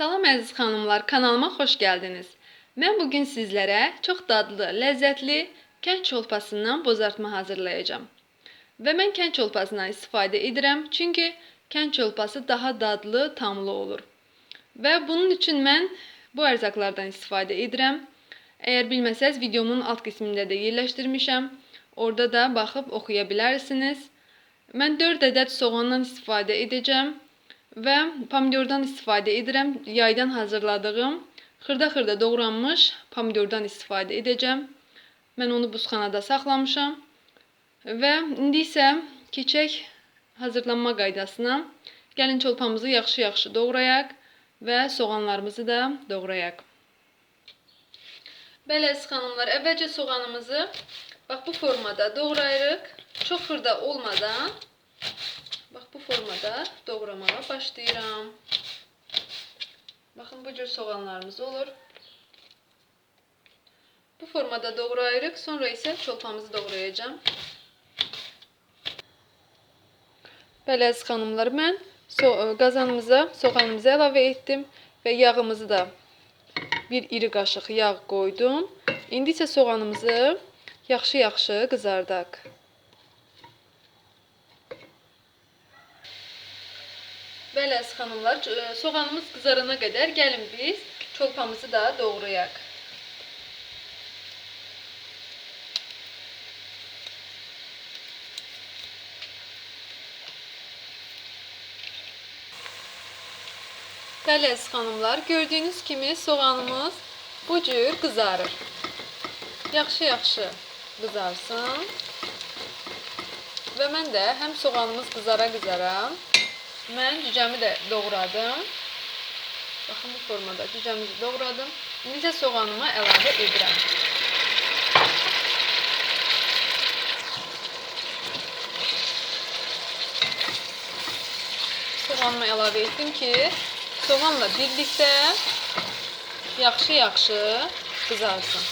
Salam əziz xanımlar, kanalıma xoş gəldiniz. Mən bu gün sizlərə çox dadlı, ləzzətli kənd çolpasından bozartma hazırlayacağam. Və mən kənd çolpasından istifadə edirəm, çünki kənd çolpası daha dadlı, tamlı olur. Və bunun üçün mən bu ərzaqlardan istifadə edirəm. Əgər bilməsəz, videomun alt qismində də yerləşdirmişəm. Orada da baxıb oxuya bilərsiniz. Mən 4 ədəd soğandan istifadə edəcəm və pomidordan istifadə edirəm. Yaydan hazırladığım xırda-xırda doğranmış pomidordan istifadə edəcəm. Mən onu buzxanada saxlamışam. Və indi isə keçək hazırlanma qaydasına. Gəlin çolpamızı yaxşı-yaxşı doğrayaq və soğanlarımızı da doğrayaq. Bəli xanımlar, əvvəlcə soğanımızı bax bu formada doğrayırıq. Çox xırda olmadan formada doğramağa başlayıram. Baxın bu cür soğanlarımız olur. Bu formada doğrayırıq. Sonra isə çolpamızı doğrayacağam. Bəli əziz xanımlar, mən so qazanımıza soğanımızı əlavə etdim və yağımızı da bir iri qaşıq yağ qoydum. İndi isə soğanımızı yaxşı-yaxşı qızardaq. Bəli əziz xanımlar, ç- soğanımız qızarana qədər gəlin biz çolpamızı da doğrayaq. Bəli əziz xanımlar, gördüyünüz kimi soğanımız bu cür qızarır. Yaxşı-yaxşı qızarsın. Və mən də həm soğanımız qızara-qızara mən cücəmi də doğradım. Baxın bu formada cücəmizi doğradım. İndi isə soğanımı əlavə edirəm. Soğanımı əlavə etdim ki, soğanla birlikdə yaxşı-yaxşı qızarsın.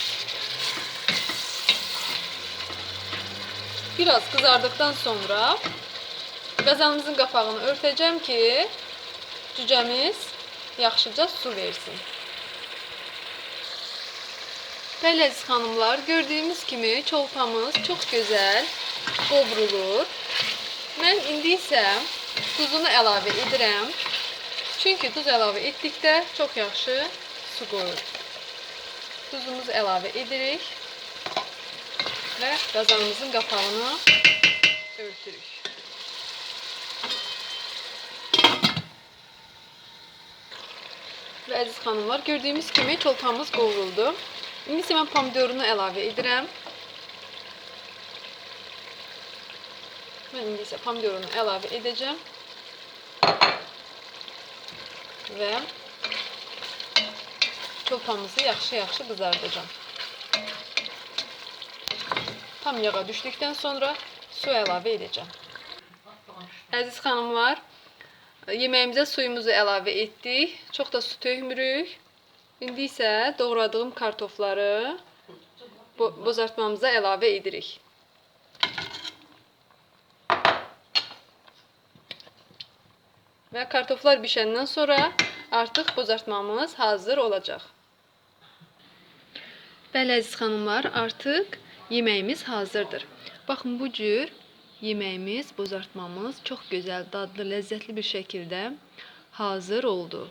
Biraz kızardıktan sonra qazanımızın qapağını örtəcəm ki, cücəmiz yaxşıca su versin. Bəli əziz xanımlar, gördüyümüz kimi çolpamız çox gözəl qovrulur. Mən indi isə duzunu əlavə edirəm. Çünki duz əlavə etdikdə çox yaxşı su qoyur. Duzumuzu əlavə edirik və qazanımızın qapağını örtürük. Və əziz xanımlar, gördüyümüz kimi çolpamız qovruldu. İndi isə mən pomidorunu əlavə edirəm. Mən indi isə pomidorunu əlavə edəcəm. Və çolpamızı yaxşı-yaxşı qızardacağam. Tam yağa düşdükdən sonra su əlavə edəcəm. Əziz xanımlar, yeməyimizə suyumuzu əlavə etdik. Çox da su tökmürük. İndi isə doğradığım kartofları bo bozartmamıza əlavə edirik. Və kartoflar bişəndən sonra artıq bozartmamız hazır olacaq. Bəli əziz xanımlar, artıq yeməyimiz hazırdır. Baxın bu cür yeməyimiz, bozartmamız çox gözəl, dadlı, ləzzətli bir şəkildə hazır oldu.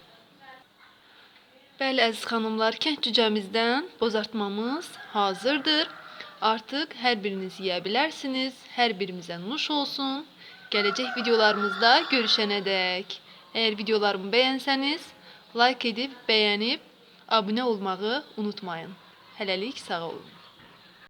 Bəli əziz xanımlar, kənd cücəmizdən bozartmamız hazırdır. Artıq hər biriniz yeyə bilərsiniz. Hər birimizə nuş olsun. Gələcək videolarımızda görüşənədək. Əgər videolarımı bəyənsəniz, like edib, bəyənib, abunə olmağı unutmayın. Hələlik sağ olun.